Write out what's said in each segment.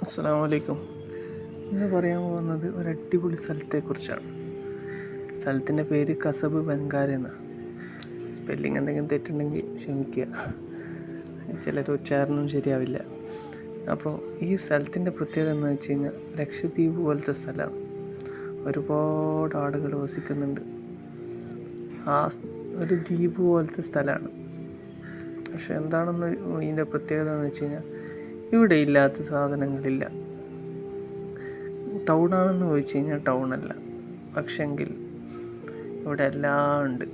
അസ്സാം വലൈക്കും ഇന്ന് പറയാൻ പോകുന്നത് ഒരു അടിപൊളി സ്ഥലത്തെക്കുറിച്ചാണ്. സ്ഥലത്തിന്റെ പേര് കസബ് ബംഗാർ എന്നാണ് സ്പെല്ലിംഗ് എന്തെങ്കിലും തെറ്റുണ്ടെങ്കിൽ ക്ഷമിക്കുക. ചിലർ ഉച്ചാരണം ശരിയാവില്ല. അപ്പോൾ ഈ സ്ഥലത്തിന്റെ പ്രത്യേകത എന്ന് വെച്ച് കഴിഞ്ഞാൽ ലക്ഷദ്വീപ് പോലത്തെ സ്ഥലമാണ്. ഒരുപാട് ആളുകൾ വസിക്കുന്നുണ്ട്. ആ ഒരു ദ്വീപ് പോലത്തെ സ്ഥലമാണ്. പക്ഷെ എന്താണെന്ന് ഇതിന്റെ പ്രത്യേകത എന്ന് വെച്ച് കഴിഞ്ഞാൽ ഇവിടെ ഇല്ലാത്ത സാധനങ്ങളില്ല. ടൗൺ ആണെന്ന് ചോദിച്ചു കഴിഞ്ഞാൽ ടൗൺ അല്ല പക്ഷെങ്കിൽ ഇവിടെ എല്ലാം ഉണ്ട്.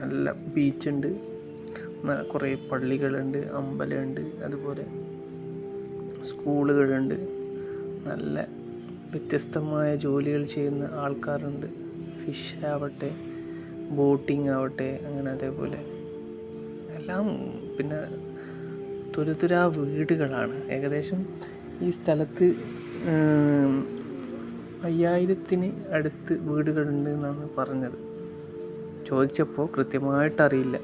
നല്ല ബീച്ചുണ്ട്. കുറേ പള്ളികളുണ്ട് അമ്പലമുണ്ട് അതുപോലെ സ്കൂളുകളുണ്ട്. നല്ല വ്യത്യസ്തമായ ജോലികൾ ചെയ്യുന്ന ആൾക്കാരുണ്ട്. ഫിഷ് ആവട്ടെ ബോട്ടിംഗ് ആവട്ടെ അങ്ങനെ അതേപോലെ. എല്ലാം പിന്നെ തുരുതുരാ വീടുകളാണ്. ഏകദേശം ഈ സ്ഥലത്ത് അയ്യായിരത്തിന് അടുത്ത് വീടുകളുണ്ട് എന്നാണ് പറഞ്ഞത്. ചോദിച്ചപ്പോൾ കൃത്യമായിട്ട് അറിയില്ല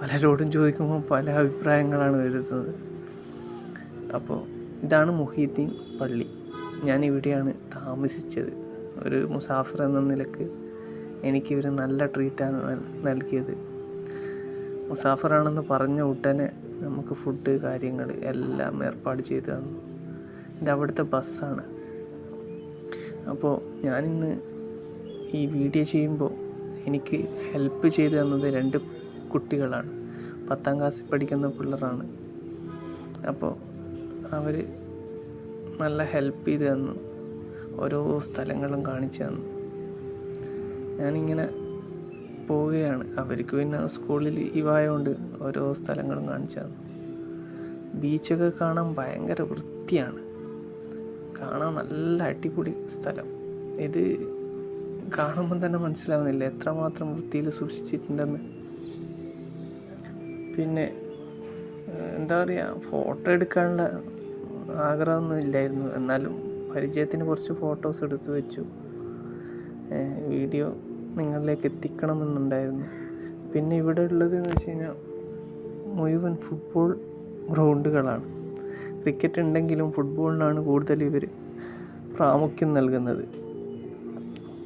പലരോടും ചോദിക്കുമ്പോൾ പല അഭിപ്രായങ്ങളാണ് വരുന്നത്. അപ്പോൾ ഇതാണ് മുഹീദ്ദീൻ പള്ളി. ഞാൻ ഇവിടെയാണ് താമസിച്ചത്. ഒരു മുസാഫർ എന്ന നിലയ്ക്ക് എനിക്ക് ഇവർ നല്ല ട്രീറ്റാണ് നൽകിയത്. മുസാഫറാണെന്ന് പറഞ്ഞ ഉടനെ നമുക്ക് ഫുഡ് കാര്യങ്ങൾ എല്ലാം ഏർപ്പാട് ചെയ്ത് തന്നു. ഇത് അവിടുത്തെ ബസ്സാണ് അപ്പോൾ ഞാനിന്ന് ഈ വീഡിയോ ചെയ്യുമ്പോൾ എനിക്ക് ഹെൽപ്പ് ചെയ്തു തന്നത് രണ്ട് കുട്ടികളാണ്. പത്താം ക്ലാസ്സിൽ പഠിക്കുന്ന പിള്ളേരാണ്. അപ്പോൾ അവർ നല്ല ഹെൽപ്പ് ചെയ്ത് തന്നു. ഓരോ സ്ഥലങ്ങളും കാണിച്ചു തന്നു. ഞാനിങ്ങനെ പോവുകയാണ്. അവർക്ക് പിന്നെ സ്കൂളിൽ ഇവായതുകൊണ്ട് ഓരോ സ്ഥലങ്ങളും കാണിച്ചു തന്നു. ബീച്ചൊക്കെ കാണാൻ ഭയങ്കര വൃത്തിയാണ്. കാണാൻ നല്ല അടിപൊളി സ്ഥലം. ഇത് കാണുമ്പോൾ തന്നെ മനസ്സിലാവുന്നില്ല എത്രമാത്രം വൃത്തിയിൽ സൂക്ഷിച്ചിട്ടുണ്ടെന്ന്. പിന്നെ എന്താ പറയുക ഫോട്ടോ എടുക്കാനുള്ള ആഗ്രഹമൊന്നും ഇല്ലായിരുന്നു. എന്നാലും പരിചയത്തിന് കുറച്ച് ഫോട്ടോസ് എടുത്തു വെച്ചു. വീഡിയോ നിങ്ങളിലേക്ക് എത്തിക്കണമെന്നുണ്ടായിരുന്നു. പിന്നെ ഇവിടെ ഉള്ളത് എന്ന് വെച്ച് കഴിഞ്ഞാൽ മുഴുവൻ ഫുട്ബോൾ ഗ്രൗണ്ടുകളാണ് ക്രിക്കറ്റ് ഉണ്ടെങ്കിലും ഫുട്ബോളിനാണ് കൂടുതൽ ഇവർ പ്രാമുഖ്യം നൽകുന്നത്.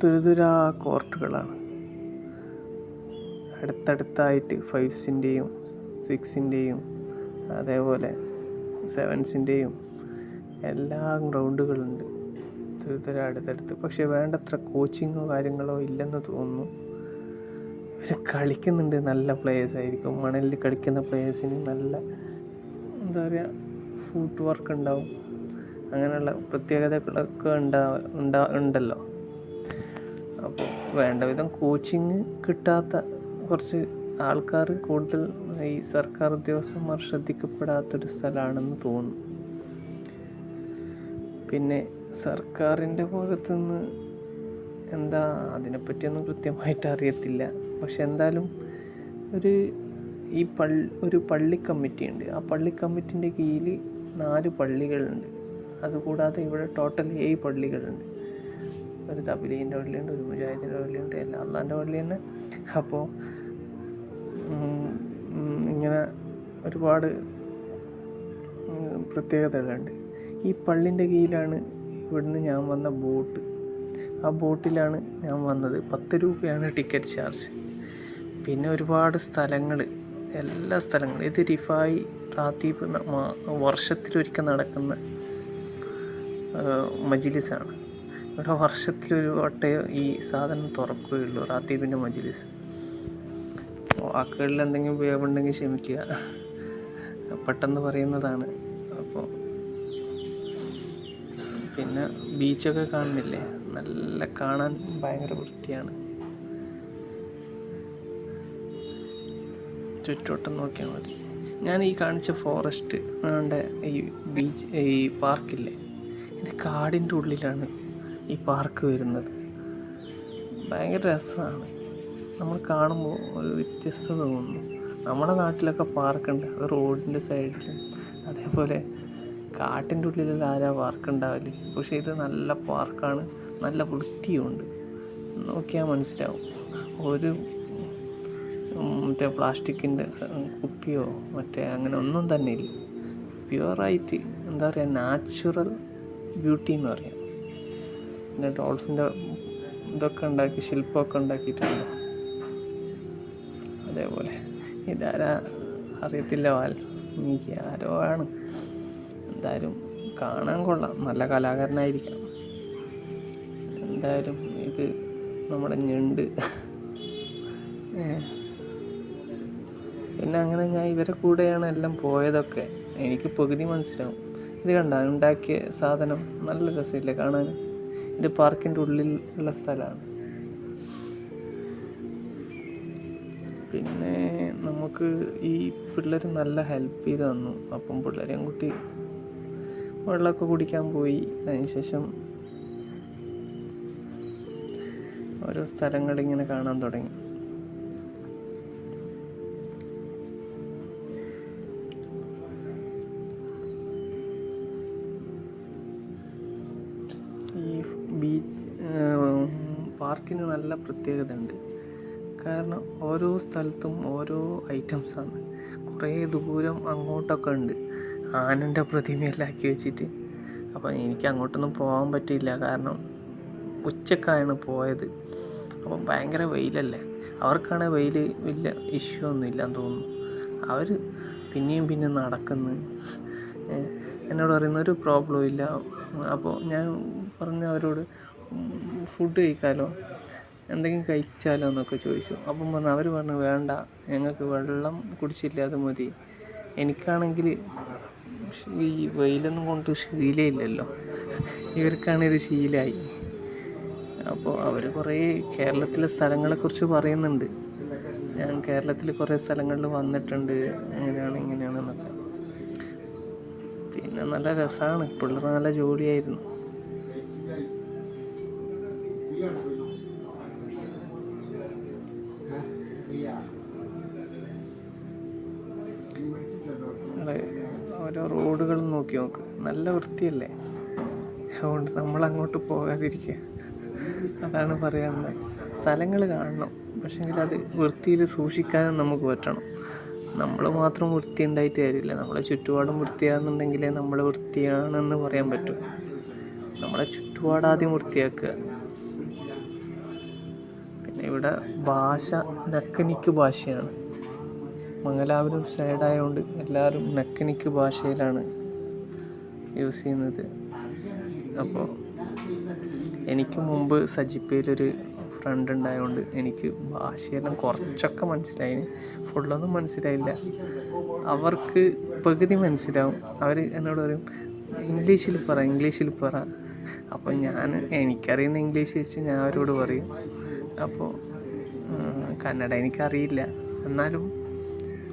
തുരുതുരാ കോർട്ടുകളാണ് അടുത്തടുത്തായിട്ട് ഫൈവ്സിന്റെയും സിക്സിന്റെയും അതേപോലെ സെവൻസിന്റെയും എല്ലാ ഗ്രൗണ്ടുകളുണ്ട് തുരുതുര അടുത്തടുത്ത്. പക്ഷെ വേണ്ടത്ര കോച്ചിങ്ങോ കാര്യങ്ങളോ ഇല്ലെന്ന് തോന്നുന്നു. പക്ഷെ കളിക്കുന്നുണ്ട് നല്ല പ്ലേയേഴ്സ് ആയിരിക്കും. മണലിൽ കളിക്കുന്ന പ്ലേയേഴ്സിന് നല്ല എന്താ പറയുക ഫുട് വർക്ക് ഉണ്ടാവും. അങ്ങനെയുള്ള പ്രത്യേകതകളൊക്കെ ഉണ്ടാ ഉണ്ടല്ലോ. അപ്പോൾ വേണ്ട വിധം കോച്ചിങ് കിട്ടാത്ത കുറച്ച് ആൾക്കാർ കൂടുതൽ ഈ സർക്കാർ ഉദ്യോഗസ്ഥന്മാർ ശ്രദ്ധിക്കപ്പെടാത്തൊരു സ്ഥലമാണെന്ന് തോന്നുന്നു. പിന്നെ സർക്കാരിന്റെ ഭാഗത്തുനിന്ന് എന്താ അതിനെപ്പറ്റിയൊന്നും കൃത്യമായിട്ട് അറിയത്തില്ല. പക്ഷെ എന്തായാലും ഒരു ഈ പള്ളി ഒരു പള്ളി കമ്മിറ്റി ഉണ്ട്. ആ പള്ളി കമ്മിറ്റിന്റെ കീഴിൽ നാല് പള്ളികളുണ്ട്. അതുകൂടാതെ ഇവിടെ ടോട്ടൽ ഏഴ് പള്ളികളുണ്ട്. ഒരു തബിലീന്റെ പള്ളിയുണ്ട് ഒരു മുജാഹിദിന്റെ പള്ളിയുണ്ട് എല്ലാ അള്ളാന്റെ പള്ളി തന്നെ അപ്പോൾ ഇങ്ങനെ ഒരുപാട് പ്രത്യേകതകളുണ്ട്. ഈ പള്ളിന്റെ കീഴിലാണ് ഇവിടുന്ന് ഞാൻ വന്ന ബോട്ട്. ആ ബോട്ടിലാണ് ഞാൻ വന്നത്. പത്ത് രൂപയാണ് ടിക്കറ്റ് ചാർജ്. പിന്നെ ഒരുപാട് സ്ഥലങ്ങൾ എല്ലാ സ്ഥലങ്ങളും. ഇത് റിഫായി മാ- വർഷത്തിലൊരിക്കൽ നടക്കുന്ന മജിലിസാണ്. ഇവിടെ വർഷത്തിലൊരു വട്ടേ ഈ സാധനം തുറക്കുകയുള്ളൂ റാത്തീബിന്റെ മജിലിസ്. വാക്കുകളിൽ എന്തെങ്കിലും ഉപയോഗമുണ്ടെങ്കിൽ ക്ഷമിക്കുക. പെട്ടെന്ന് പറയുന്നതാണ്. അപ്പോൾ പിന്നെ ബീച്ചൊക്കെ കാണുന്നില്ലേ? നല്ല കാണാൻ ഭയങ്കര വൃത്തിയാണ്. ചുറ്റോട്ടം നോക്കിയാൽ മതി. ഞാൻ ഈ കാണിച്ച ഫോറസ്റ്റ് ആണ്ട് ഈ ബീച്ച് ഈ പാർക്കില്ലേ ഇത് കാടിന്റെ ഉള്ളിലാണ് ഈ പാർക്ക് വരുന്നത്. ഭയങ്കര രസമാണ്. നമ്മൾ കാണുമ്പോൾ ഒരു വ്യത്യസ്തത തോന്നുന്നു. നമ്മുടെ നാട്ടിലൊക്കെ പാർക്കുണ്ട് അത് റോഡിന്റെ സൈഡിലും അതേപോലെ കാട്ടിന്റെ ഉള്ളിലുള്ള ആരാ പാർക്ക് ഉണ്ടാവില്ല പക്ഷേ ഇത് നല്ല പാർക്കാണ് നല്ല വൃത്തിയുമുണ്ട് നോക്കിയാൽ മനസ്സിലാവും. ഒരു മറ്റേ പ്ലാസ്റ്റിക്കിന്റെ കുപ്പിയോ മറ്റേ അങ്ങനെ ഒന്നും തന്നെ ഇല്ല. പ്യുവറായിട്ട് എന്താ പറയുക നാച്ചുറൽ ബ്യൂട്ടി എന്ന് പറയാം. പിന്നെ ഡോൾഫിന്റെ ഇതൊക്കെ ഉണ്ടാക്കി ശില്പമൊക്കെ ഉണ്ടാക്കിയിട്ടുണ്ട്? അതേപോലെ. ഇതാരാ? അറിയത്തില്ല വാൽ എനിക്ക് ആരോ ആണ്. എന്തായാലും കാണാൻ കൊള്ളാം. നല്ല കലാകാരനായിരിക്കാം എന്തായാലും ഇത് നമ്മുടെ ഞണ്ട്. പിന്നെ അങ്ങനെ ഞാൻ ഇവരെ കൂടെയാണ് എല്ലാം പോയതൊക്കെ. എനിക്ക് പകുതി മനസ്സിലാവും. ഇത് കണ്ട ഉണ്ടാക്കിയ സാധനം നല്ല രസമില്ലേ കാണാൻ. ഇത് പാർക്കിന്റെ ഉള്ളിൽ ഉള്ള സ്ഥലമാണ്. പിന്നെ നമുക്ക് ഈ പിള്ളേർ നല്ല ഹെൽപ്പ് ചെയ്ത് തന്നു. അപ്പം പിള്ളേരെയും കൂട്ടി വെള്ളമൊക്കെ കുടിക്കാൻ പോയി. അതിനുശേഷം ഓരോ സ്ഥലങ്ങൾ ഇങ്ങനെ കാണാൻ തുടങ്ങി. ഈ ബീച്ച് പാർക്കിന് നല്ല പ്രത്യേകത ഉണ്ട് കാരണം ഓരോ സ്ഥലത്തും ഓരോ ഐറ്റംസാണ് കുറേ ദൂരം അങ്ങോട്ടൊക്കെ ഉണ്ട്. ആനന്റെ പ്രതിമയെല്ലാം ആക്കി വെച്ചിട്ട്. അപ്പോൾ എനിക്ക് അങ്ങോട്ടൊന്നും പോകാൻ പറ്റിയില്ല. കാരണം ഉച്ചക്കാണ് പോയത്. അപ്പം ഭയങ്കര വെയിലല്ലേ? അവർക്കാണ് വെയിൽ വലിയ ഇഷ്യൂ ഒന്നും തോന്നുന്നു. അവർ പിന്നെയും പിന്നെ നടക്കുന്നു. എന്നോട് പറയുന്ന ഒരു പ്രോബ്ലം ഇല്ല. അപ്പോൾ ഞാൻ പറഞ്ഞു അവരോട് ഫുഡ് കഴിക്കാലോ? എന്തെങ്കിലും കഴിച്ചാലോ? എന്നൊക്കെ ചോദിച്ചു. അപ്പം പറഞ്ഞു അവർ പറഞ്ഞു വേണ്ട. ഞങ്ങൾക്ക് വെള്ളം കുടിച്ചില്ല അത് മതി. എനിക്കാണെങ്കിൽ ഈ വെയിലൊന്നും കൊണ്ട് ശീലമില്ലല്ലോ ഇവർക്കാണ് ഇത് ശീലമായി അപ്പോൾ അവർ കുറേ കേരളത്തിലെ സ്ഥലങ്ങളെക്കുറിച്ച് പറയുന്നുണ്ട്. ഞാൻ കേരളത്തിൽ കുറേ സ്ഥലങ്ങളിൽ വന്നിട്ടുണ്ട്. അങ്ങനെയാണ് ഇങ്ങനെയാണെന്നൊക്കെ. പിന്നെ നല്ല രസമാണ് പിള്ളേർ നല്ല ജോലിയായിരുന്നു. നല്ല വൃത്തിയല്ലേ? അതുകൊണ്ട് നമ്മൾ അങ്ങോട്ട് പോകാതിരിക്കുക. അതാണ് പറയാനുള്ളത്. സ്ഥലങ്ങൾ കാണണം. പക്ഷേങ്കിൽ അത് വൃത്തിയിൽ സൂക്ഷിക്കാനും നമുക്ക് പറ്റണം. നമ്മൾ മാത്രം വൃത്തി ഉണ്ടായിട്ട് കാര്യമില്ല. നമ്മളെ ചുറ്റുപാടും വൃത്തിയാകുന്നുണ്ടെങ്കിലേ നമ്മൾ വൃത്തിയാണെന്ന് പറയാൻ പറ്റൂ. നമ്മളെ ചുറ്റുപാടാദ്യം വൃത്തിയാക്കുക. പിന്നെ ഇവിടെ ഭാഷ നക്കനിക്ക് ഭാഷയാണ്. മംഗലാപുരം സൈഡായതുകൊണ്ട് എല്ലാവരും നക്കനിക്ക് ഭാഷയിലാണ്. യൂസ് ചെയ്യുന്നത്. അപ്പോൾ എനിക്ക് മുമ്പ് സജിപ്പയിലൊരു ഫ്രണ്ട് ഉണ്ടായതുകൊണ്ട് എനിക്ക് ഭാഷയെല്ലാം കുറച്ചൊക്കെ മനസ്സിലായി ഫുള്ളൊന്നും മനസ്സിലായില്ല. അവർക്ക് പകുതി മനസ്സിലാവും. അവർ എന്നോട് പറയും ഇംഗ്ലീഷിൽ പറ ഇംഗ്ലീഷിൽ പറ. അപ്പോൾ ഞാൻ എനിക്കറിയുന്ന ഇംഗ്ലീഷ് വെച്ച് ഞാൻ അവരോട് പറയും. അപ്പോൾ കന്നഡ എനിക്കറിയില്ല. എന്നാലും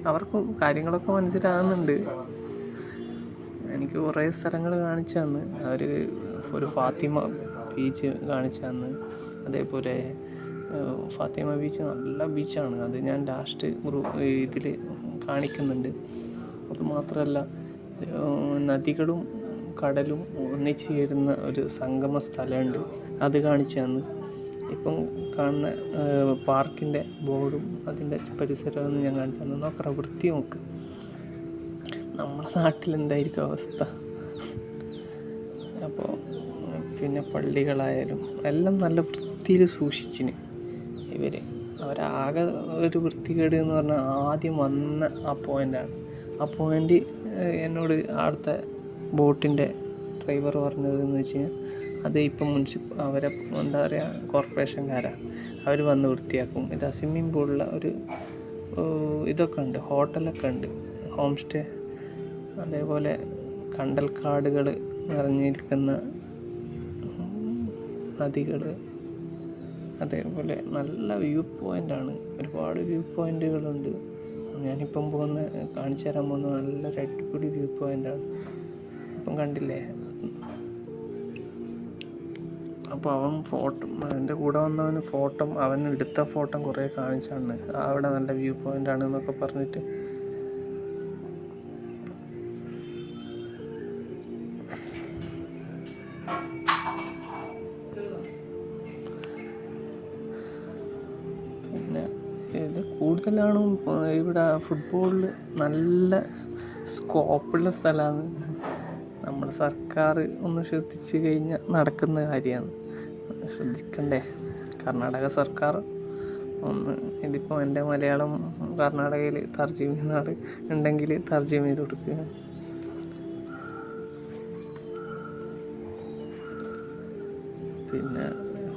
അവർക്കും കാര്യങ്ങളൊക്കെ മനസ്സിലാകുന്നുണ്ട് എനിക്ക് കുറേ സ്ഥലങ്ങൾ കാണിച്ചു തന്ന്. അവർ ഒരു ഫാത്തിമ ബീച്ച് കാണിച്ചു തന്ന്. അതേപോലെ ഫാത്തിമ ബീച്ച് നല്ല ബീച്ചാണ് അത് ഞാൻ ലാസ്റ്റ് ഇതിൽ കാണിക്കുന്നുണ്ട്. അതുമാത്രമല്ല നദികളും കടലും ഒന്നിച്ചു ചേരുന്ന ഒരു സംഗമ സ്ഥലമുണ്ട്. അത് കാണിച്ചു തന്ന്. ഇപ്പം കാണുന്ന പാർക്കിന്റെ ബോർഡും അതിന്റെ പരിസരമൊന്നും ഞാൻ കാണിച്ചു തന്നു. നോക്കറ വൃത്തി നോക്ക് നമ്മുടെ നാട്ടിൽ എന്തായിരിക്കും അവസ്ഥ? അപ്പോൾ പിന്നെ പള്ളികളായാലും എല്ലാം നല്ല വൃത്തിയിൽ സൂക്ഷിച്ചിന് ഇവർ അവരാകെ ഒരു വൃത്തികേട് എന്ന് പറഞ്ഞാൽ ആദ്യം വന്ന ആ പോയിന്റാണ് ആ പോയിന്റ് എന്നോട് അവിടുത്തെ ബോട്ടിന്റെ ഡ്രൈവർ പറഞ്ഞതെന്ന് വെച്ച് കഴിഞ്ഞാൽ അത് ഇപ്പം മുനിസിപ്പ അവരെ എന്താ പറയുക കോർപ്പറേഷൻകാരാണ് അവർ വന്ന് വൃത്തിയാക്കും. ഇതാ സ്വിമ്മിംഗ് പൂളിലെ ഒരു ഇതൊക്കെ ഉണ്ട്. ഹോട്ടലൊക്കെ ഉണ്ട്. ഹോം സ്റ്റേ അതേപോലെ കണ്ടൽ കണ്ടൽക്കാടുകൾ നിറഞ്ഞിരിക്കുന്ന നദികൾ അതേപോലെ നല്ല വ്യൂ പോയിന്റാണ് ഒരുപാട് വ്യൂ പോയിന്റുകളുണ്ട് ഞാനിപ്പം പോകുന്ന കാണിച്ചു തരാൻ പോകുന്ന നല്ലൊരു അടിപൊളി വ്യൂ പോയിന്റാണ് ഇപ്പം കണ്ടില്ലേ? അപ്പോൾ അവൻ ഫോട്ടോ എന്റെ കൂടെ വന്നവന് ഫോട്ടോ അവൻ എടുത്ത ഫോട്ടോ കുറേ കാണിച്ചാണ് അവിടെ നല്ല വ്യൂ പോയിന്റ് ആണ് എന്നൊക്കെ പറഞ്ഞിട്ട് കൂടുതലാണ് ഇവിടെ ഫുട്ബോളിൽ നല്ല സ്കോപ്പുള്ള സ്ഥലമാണ്. നമ്മൾ സർക്കാർ ഒന്ന് ശ്രദ്ധിച്ചു കഴിഞ്ഞാൽ നടക്കുന്ന കാര്യമാണ്. ശ്രദ്ധിക്കണ്ടേ? കർണാടക സർക്കാർ ഒന്ന് ഇതിപ്പോൾ എന്റെ മലയാളം കർണാടകയിൽ തർജമ ഉണ്ടെങ്കിൽ തർജമ ചെയ്ത് കൊടുക്കുക. പിന്നെ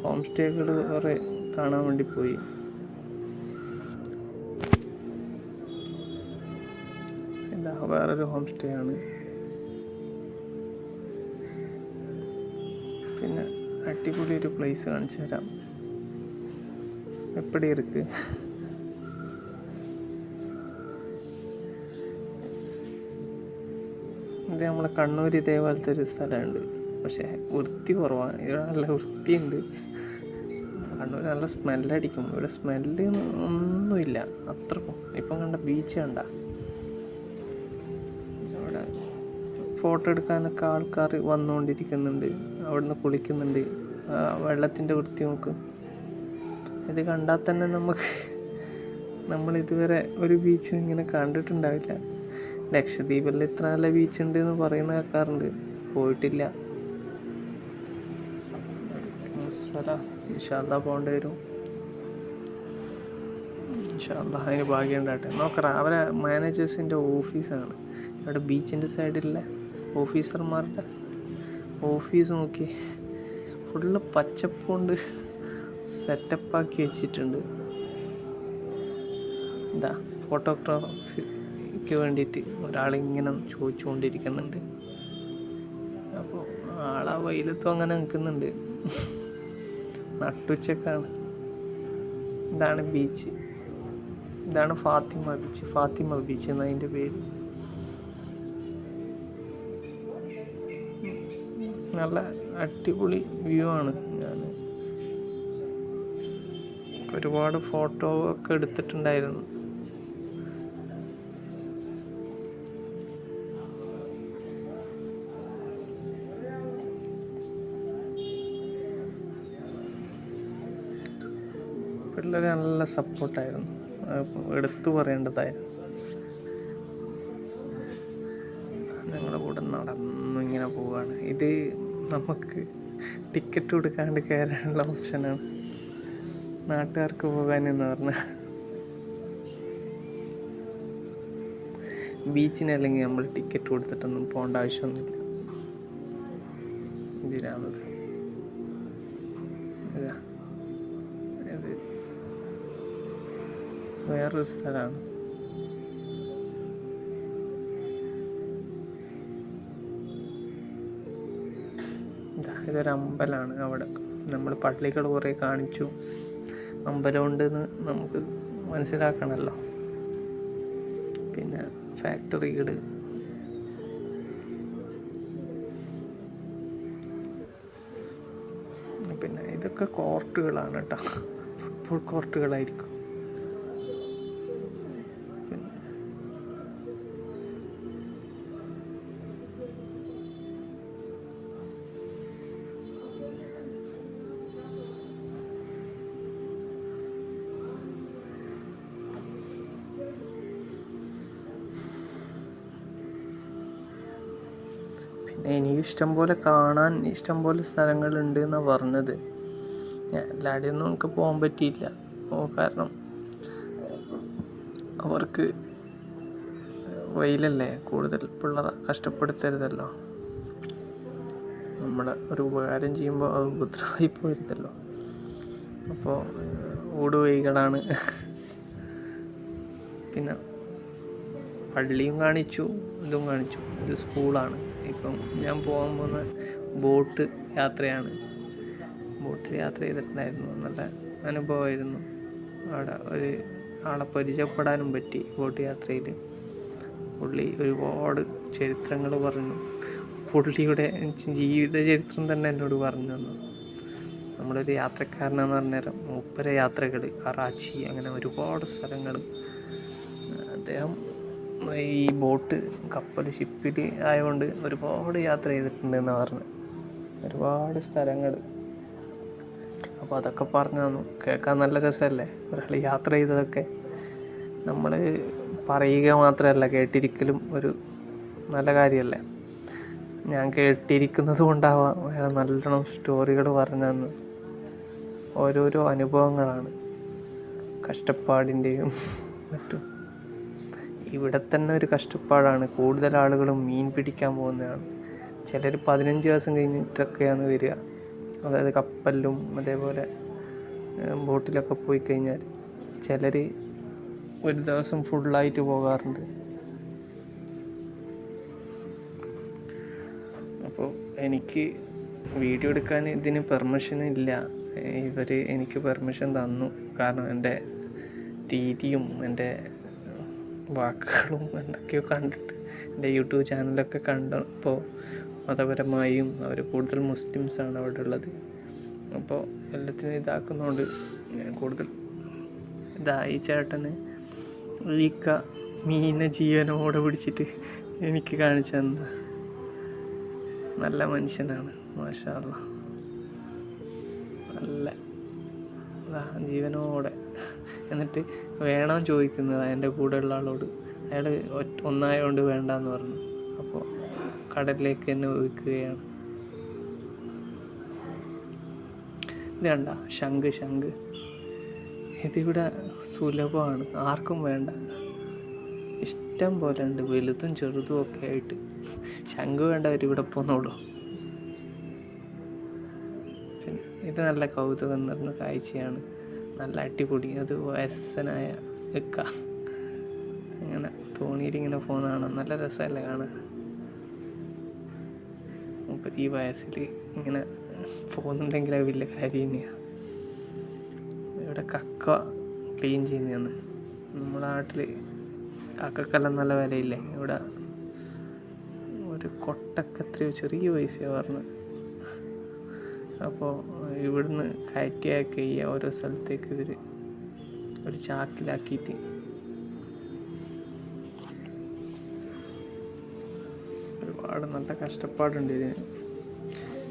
ഹോം സ്റ്റേകൾ കുറേ കാണാൻ വേണ്ടി പോയി. വേറൊരു ഹോം സ്റ്റേ ആണ്. പിന്നെ അടിപൊളി ഒരു പ്ലേസ് കാണിച്ചു തരാം. എപ്പടി ഇருக்கு ഇത് നമ്മളെ കണ്ണൂർ ഇതേപോലത്തെ ഒരു സ്ഥലമുണ്ട്. പക്ഷേ വൃത്തി കുറവാണ്. ഇവിടെ നല്ല വൃത്തിയുണ്ട്. കണ്ണൂർ നല്ല സ്മെല്ലടിക്കും ഇവിടെ സ്മെല്ല് ഒന്നുമില്ല. അത്രക്കും. ഇപ്പം കണ്ട ബീച്ച് കണ്ട. ഫോട്ടോ എടുക്കാനൊക്കെ ആൾക്കാർ വന്നുകൊണ്ടിരിക്കുന്നുണ്ട്. അവിടുന്ന് കുളിക്കുന്നുണ്ട്. വെള്ളത്തിന്റെ വൃത്തി നോക്ക്. ഇത് കണ്ടാൽ തന്നെ നമുക്ക് നമ്മൾ ഇതുവരെ ഒരു ബീച്ചും ഇങ്ങനെ കണ്ടിട്ടുണ്ടാവില്ല. ലക്ഷദ്വീപിൽ ഇത്ര നല്ല ബീച്ച് ഉണ്ട് എന്ന് പറയുന്ന കേൾക്കാറുണ്ട്. പോയിട്ടില്ല. ഇൻഷാല്ല പോകേണ്ടി വരും. ഇൻഷാല്ല അതിന് ഭാഗ്യം ഉണ്ടാട്ടെ നോക്കറ അവരെ മാനേജേഴ്സിന്റെ ഓഫീസാണ് അവിടെ ബീച്ചിന്റെ സൈഡിലുള്ള ഓഫീസർമാരുടെ ഓഫീസ് നോക്കി ഫുള്ള് പച്ചപ്പ് കൊണ്ട് സെറ്റപ്പാക്കി വെച്ചിട്ടുണ്ട്. എന്താ ഫോട്ടോഗ്രാഫിക്ക് വേണ്ടിയിട്ട് ഒരാളിങ്ങനെ ചോദിച്ചുകൊണ്ടിരിക്കുന്നുണ്ട്. അപ്പോൾ ആളാ വെയിലത്തും അങ്ങനെ നിൽക്കുന്നുണ്ട്. നട്ടുച്ചക്കാണ്. ഇതാണ് ബീച്ച്. ഇതാണ് ഫാത്തിമ ബീച്ച്. ഫാത്തിമ ബീച്ച് എന്നതിന്റെ പേര്. നല്ല അടിപൊളി വ്യൂ ആണ് ഞാൻ ഒരുപാട് ഫോട്ടോ ഒക്കെ എടുത്തിട്ടുണ്ടായിരുന്നു. പിള്ളേർ നല്ല സപ്പോർട്ടായിരുന്നു എടുത്തു പറയേണ്ടതായിരുന്നു ഞങ്ങളുടെ കൂടെ നടന്നു ഇങ്ങനെ പോവാണ്. ഇത് നമുക്ക് ടിക്കറ്റ് കൊടുക്കാണ്ട് കയറാനുള്ള ഓപ്ഷനാണ്. നാട്ടുകാർക്ക് പോകാനെന്ന് പറഞ്ഞാൽ ബീച്ചിനല്ലെങ്കിൽ നമ്മൾ ടിക്കറ്റ് കൊടുത്തിട്ടൊന്നും പോകേണ്ട ആവശ്യമൊന്നുമില്ല. ഇതിലാണത് ഇതാ. ഇത് വേറൊരു സ്ഥലമാണ്. ഇതൊരു അമ്പലമാണ് അവിടെ. നമ്മൾ പള്ളികൾ കുറേ കാണിച്ചു. അമ്പലമുണ്ടെന്ന് നമുക്ക് മനസ്സിലാക്കണമല്ലോ പിന്നെ ഫാക്ടറികൾ പിന്നെ ഇതൊക്കെ കോർട്ടുകളാണ് കേട്ടോ. ഫുട്ബോൾ കോർട്ടുകളായിരിക്കും. ഇഷ്ടം പോലെ കാണാൻ ഇഷ്ടം പോലെ സ്ഥലങ്ങളുണ്ട് എന്നാണ് പറഞ്ഞത്. ഞാൻ എല്ലാവരുടെയും ഒന്നും നമുക്ക് പോകാൻ പറ്റിയില്ല. കാരണം അവർക്ക് വെയിലല്ലേ കൂടുതൽ പിള്ളേർ കഷ്ടപ്പെടുത്തരുതല്ലോ. നമ്മൾ ഒരു ഉപകാരം ചെയ്യുമ്പോൾ അത് ഉപദ്രവമായി പോരുതല്ലോ. അപ്പോൾ ഊടുവൈകളാണ് പിന്നെ പള്ളിയും കാണിച്ചു ഇതും കാണിച്ചു. ഇത് സ്കൂളാണ്. ഇപ്പം ഞാൻ പോകാൻ പോകുന്ന ബോട്ട് യാത്രയാണ്. ബോട്ടിൽ യാത്ര ചെയ്തിട്ടുണ്ടായിരുന്നു. നല്ല അനുഭവമായിരുന്നു. അവിടെ ഒരു ആളെ പരിചയപ്പെടാനും പറ്റി ബോട്ട് യാത്രയിൽ. പുള്ളി ഒരുപാട് ചരിത്രങ്ങൾ പറഞ്ഞു. പുള്ളിയുടെ ജീവിത ചരിത്രം തന്നെ എന്നോട് പറഞ്ഞു തന്നു. നമ്മളൊരു യാത്രക്കാരനെന്ന് പറഞ്ഞേരം മൂപ്പര യാത്രകൾ കറാച്ചി അങ്ങനെ ഒരുപാട് സ്ഥലങ്ങൾ അദ്ദേഹം ഈ ബോട്ട് കപ്പൽ ഷിപ്പിൽ ആയതുകൊണ്ട് ഒരുപാട് യാത്ര ചെയ്തിട്ടുണ്ട് എന്ന് പറഞ്ഞു. ഒരുപാട് സ്ഥലങ്ങൾ അപ്പോൾ അതൊക്കെ പറഞ്ഞു തന്നു. കേൾക്കാൻ നല്ല രസമല്ലേ ഒരാൾ യാത്ര ചെയ്തതൊക്കെ. നമ്മൾ പറയുക മാത്രമല്ല കേട്ടിരിക്കലും ഒരു നല്ല കാര്യമല്ലേ ഞാൻ കേട്ടിരിക്കുന്നത് കൊണ്ടാവാം അയാൾ നല്ലോണം സ്റ്റോറികൾ പറഞ്ഞു തന്നു. ഓരോരോ അനുഭവങ്ങളാണ്. കഷ്ടപ്പാടിന്റെയും മറ്റും. ഇവിടെ തന്നെ ഒരു കഷ്ടപ്പാടാണ്. കൂടുതൽ ആളുകളും മീൻ പിടിക്കാൻ പോകുന്നതാണ്. ചിലർ പതിനഞ്ച് ദിവസം കഴിഞ്ഞിട്ടൊക്കെയാണ് വരിക. അതായത് കപ്പലിലും അതേപോലെ ബോട്ടിലൊക്കെ പോയി കഴിഞ്ഞാൽ ചിലർ ഒരു ദിവസം ഫുള്ളായിട്ട് പോകാറുണ്ട്. അപ്പോൾ എനിക്ക് വീഡിയോ എടുക്കാൻ ഇതിന് പെർമിഷൻ ഇല്ല. ഇവർ എനിക്ക് പെർമിഷൻ തന്നു. കാരണം എന്റെ രീതിയും എന്റെ വാക്കുകളും എന്തൊക്കെയോ കണ്ടിട്ട് എന്റെ യൂട്യൂബ് ചാനലൊക്കെ കണ്ടപ്പോൾ മതപരമായും അവർ കൂടുതൽ മുസ്ലിംസാണ് അവിടെ ഉള്ളത് അപ്പോൾ എല്ലാത്തിനും ഇതാക്കുന്നതുകൊണ്ട് കൂടുതൽ ഇതായി. ചേട്ടന് ഈക്ക മീന ജീവനോടെ പിടിച്ചിട്ട് എനിക്ക് കാണിച്ചു തന്ന നല്ല മനുഷ്യനാണ്. മാഷാ അല്ലാ. നല്ല ജീവനോടെ. എന്നിട്ട് വേണം ചോദിക്കുന്നത് എന്റെ കൂടെയുള്ള ആളോട്. അയാൾ ഒന്നായതുകൊണ്ട് വേണ്ടാന്ന് പറഞ്ഞു. അപ്പോൾ കടലിലേക്ക് തന്നെ ഒഴിക്കുകയാണ്. ഇത് കണ്ട ശംഖ് ശംഖ്. ഇതിവിടെ സുലഭമാണ് ആർക്കും വേണ്ട. ഇഷ്ടം പോലെ ഉണ്ട് വലുതും ചെറുതും ഒക്കെ ആയിട്ട്. ശംഖ് വേണ്ടവർ ഇവിടെ പോന്നോളൂ. ഇത് നല്ല കൗതുകം നിറഞ്ഞ കാഴ്ചയാണ്. നല്ല അടിപൊളി. അത് വയസ്സനായ വെക്ക ഇങ്ങനെ തോണിയിൽ ഇങ്ങനെ പോകുന്നതാണ് നല്ല രസമല്ലേ കാണാൻ? അപ്പം ഈ വയസ്സിൽ ഇങ്ങനെ പോകുന്നുണ്ടെങ്കിൽ അത് വലിയ കാര്യം തന്നെയാണ് ഇവിടെ കക്ക ക്ലീൻ ചെയ്യുന്നതാണ്. നമ്മുടെ നാട്ടിൽ കക്കക്കെല്ലാം നല്ല വിലയില്ലേ? ഇവിടെ ഒരു കൊട്ടക്ക് എത്രയോ ചെറിയ പൈസയാണ് പറഞ്ഞത്. അപ്പോൾ ഇവിടുന്ന് കയറ്റി ഈ ഓരോ സ്ഥലത്തേക്ക് ഇവർ ഒരു ചാക്കിലാക്കിയിട്ട്. ഒരുപാട് നല്ല കഷ്ടപ്പാടുണ്ട് ഇതിന്.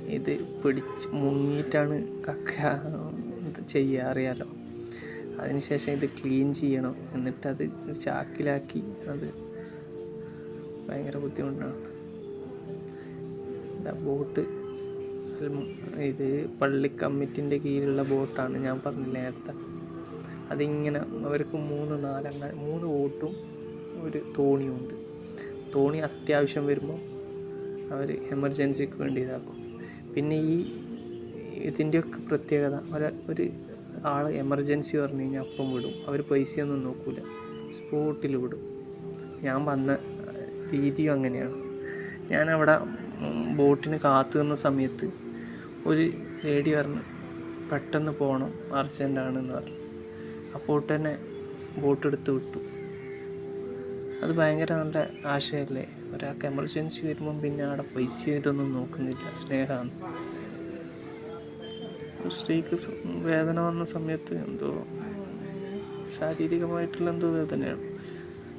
ഇത് പിടിച്ച് മുങ്ങിയിട്ടാണ് കക്ക ചെയ്യുക അറിയാലോ. അതിനുശേഷം ഇത് ക്ലീൻ ചെയ്യണം. എന്നിട്ട് അത് ചാക്കിലാക്കി അത് ഭയങ്കര ബുദ്ധിമുട്ടാണ്. ബോട്ട് ഇത് പള്ളി കമ്മിറ്റിന്റെ കീഴിലുള്ള ബോട്ടാണ് ഞാൻ പറഞ്ഞില്ല നേരത്തെ. അതിങ്ങനെ അവർക്ക് മൂന്ന് നാലങ്ങ മൂന്ന് ബോട്ടും ഒരു തോണിയുണ്ട് തോണി അത്യാവശ്യം വരുമ്പോൾ അവർ എമർജൻസിക്ക് വേണ്ടി ഇതാക്കും. പിന്നെ ഈ ഇതിന്റെയൊക്കെ പ്രത്യേകത ഒരു ഒരു ആൾ എമർജൻസി പറഞ്ഞു കഴിഞ്ഞാൽ അപ്പം വിടും. അവർ പൈസയൊന്നും നോക്കില്ല സ്പോട്ടിൽ വിടും. ഞാൻ വന്ന രീതിയും അങ്ങനെയാണ്. ഞാനവിടെ അവിടെ ബോട്ടിന് കാത്തു നിന്ന സമയത്ത് ഒരു ലേഡി പറഞ്ഞു പെട്ടെന്ന് പോകണം അർജന്റാണെന്ന് പറഞ്ഞു. അപ്പോൾ തന്നെ ബോട്ട് എടുത്ത് വിട്ടു. അത് ഭയങ്കര നല്ല ആശയമല്ലേ ഒരാൾക്ക് എമർജൻസി വരുമ്പം പിന്നെ അവിടെ പൈസ ഇതൊന്നും നോക്കുന്നില്ല സ്നേഹമാണ് സ്ത്രീക്ക് വേദന വന്ന സമയത്ത് എന്തോ ശാരീരികമായിട്ടുള്ള എന്തോ വേദനയാണ്.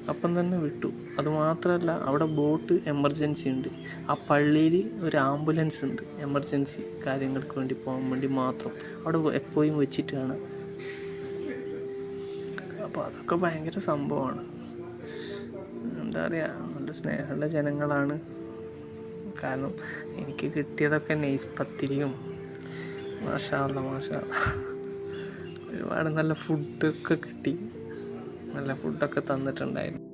അപ്പം തന്നെ വിട്ടു. അതുമാത്രമല്ല അവിടെ ബോട്ട് എമർജൻസി ഉണ്ട്. ആ പള്ളിയിൽ ഒരു ആംബുലൻസ് ഉണ്ട്. എമർജൻസി കാര്യങ്ങൾക്ക് വേണ്ടി പോകാൻ വേണ്ടി മാത്രം. അവിടെ എപ്പോഴും വെച്ചിട്ടാണ്. അപ്പോൾ അതൊക്കെ ഭയങ്കര സംഭവമാണ്. എന്താ പറയുക നല്ല സ്നേഹമുള്ള ജനങ്ങളാണ്. കാരണം എനിക്ക് കിട്ടിയതൊക്കെ നെയ്സ് പത്തിരിയും മാഷാല്ല മാഷാല്ല ഒരുപാട് നല്ല ഫുഡൊക്കെ കിട്ടി. നല്ല ഫുഡൊക്കെ തന്നിട്ടുണ്ടായിരുന്നു.